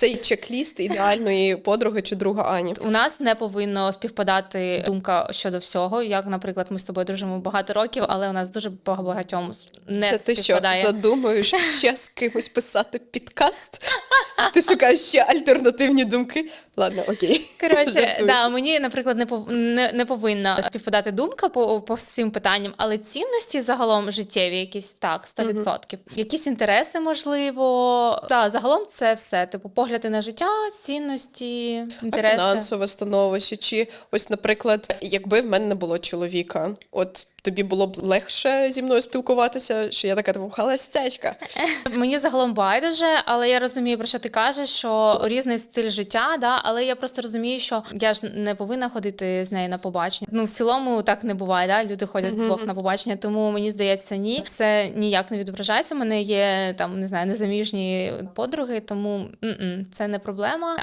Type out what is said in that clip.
цей чек-ліст ідеальної подруги чи друга Ані. У нас не повинно співпадати думка щодо всього. Як, наприклад, ми з тобою дружимо багато років, але у нас дуже багатьом не Це ти що співпадає. задумуєш ще з кимось писати підкаст? Ти шукаєш ще альтернативні думки? Ладно, окей. Коротше, да, мені, наприклад, не пов... не, не повинна співпадати думка по, по всім питанням, але цінності загалом життєві, якісь так, 100%. Якісь інтереси, можливо. Да, загалом це все. Типу, погляди на життя, цінності, А інтереси. фінансове становище, чи ось, наприклад, якби в мене не було чоловіка, от тобі було б легше зі мною спілкуватися, що я така типу холостячка. Мені загалом байдуже, але я розумію, про що ти кажеш, що різний стиль життя, да, але я просто розумію, що я ж не повинна ходити з нею на побачення. Ну, в цілому так не буває, да? люди ходять вдвох на побачення, тому мені здається, ні. Це ніяк не відображається. У мене є там, не знаю, незаміжні подруги, тому це не проблема.